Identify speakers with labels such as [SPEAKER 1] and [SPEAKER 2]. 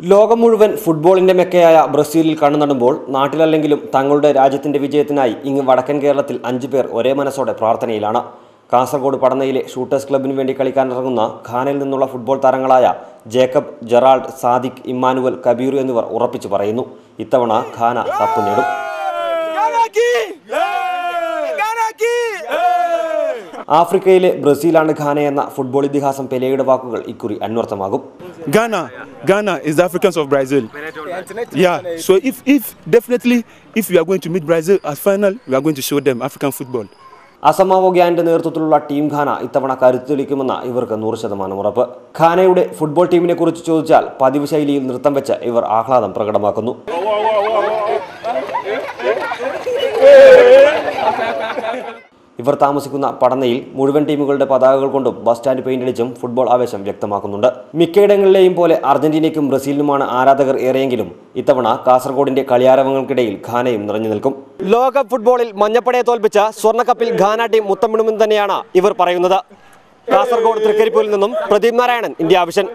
[SPEAKER 1] ലോകം മുഴുവൻ ഫുട്ബോളിന്റെ മെക്കയായ ബ്രസീലിൽ കണ്ണു നടുമ്പോൾ നാട്ടിലല്ലെങ്കിലും തങ്ങളുടെ രാജ്യത്തിന്റെ വിജയത്തിനായി ഇങ്ങ് വടക്കൻ കേരളത്തിൽ അഞ്ചു പേർ ഒരേ മനസ്സോടെ പ്രാർത്ഥനയിലാണ്. കാസർഗോഡ് പടന്നയിലെ ഷൂട്ടേഴ്സ് ക്ലബിന് വേണ്ടി കളിക്കാനിറങ്ങുന്ന ഖാനിൽ നിന്നുള്ള ഫുട്ബോൾ താരങ്ങളായ Jacob Gerald Sadiq Emmanuel Kabir എന്നിവർ ഉറപ്പിച്ചു പറയുന്നു. ഇത്തവണ ഖാന കപ്പ് നേടും. ആഫ്രിക്കയിലെ ബ്രസീലാണ് ഖാന എന്ന ഫുട്ബോൾ ഇതിഹാസം പെലെയുടെ വാക്കുകൾ ഇക്കുറി അന്വർത്ഥമാകും
[SPEAKER 2] Ghana, Ghana is Africans of Brazil Brazil. Yeah. If if, if definitely, if we are going to meet Brazil as final, we are going to show them African football.
[SPEAKER 1] Asamoah ഗ്യാന്റെ നേതൃത്വത്തിലുള്ള team ഖാന ഇത്തവണ കരുത്തെളിക്കുമെന്ന് ഇവർക്ക് നൂറ് ശതമാനം ഉറപ്പ് ഖാനയുടെ football ടീമിനെ കുറിച്ച് ചോദിച്ചാൽ പതിവ് ശൈലിയിൽ നൃത്തം വെച്ച് ഇവർ ആഹ്ലാദം പ്രകടമാക്കുന്നു ഇവർ താമസിക്കുന്ന പടന്നയിൽ മുഴുവൻ ടീമുകളുടെ പതാകകൾ കൊണ്ടും ബസ് സ്റ്റാൻഡ് പെയിന്റ് അടിച്ചും ഫുട്ബോൾ ആവേശം വ്യക്തമാക്കുന്നുണ്ട്. മിക്കയിടങ്ങളിലെയും പോലെ അർജന്റീനയ്ക്കും ബ്രസീലിനുമാണ് ആരാധകർ ഏറെയെങ്കിലും ഇത്തവണ കാസർഗോഡിന്റെ കളിയാരവങ്ങൾക്കിടയിൽ ഖാനയും നിറഞ്ഞു നിൽക്കും. ലോകകപ്പ് ഫുട്ബോളിൽ മഞ്ഞപ്പടയെ തോൽപ്പിച്ച സ്വർണക്കപ്പിൽ ഖാന ടീം മുത്തമിടുമെന്ന് തന്നെയാണ് ഇവർ പറയുന്നത്. കാസർഗോഡ് തൃക്കരിപ്പൂരിൽ നിന്നും പ്രദീപ് നാരായണൻ ഇന്ത്യ വിഷൻ.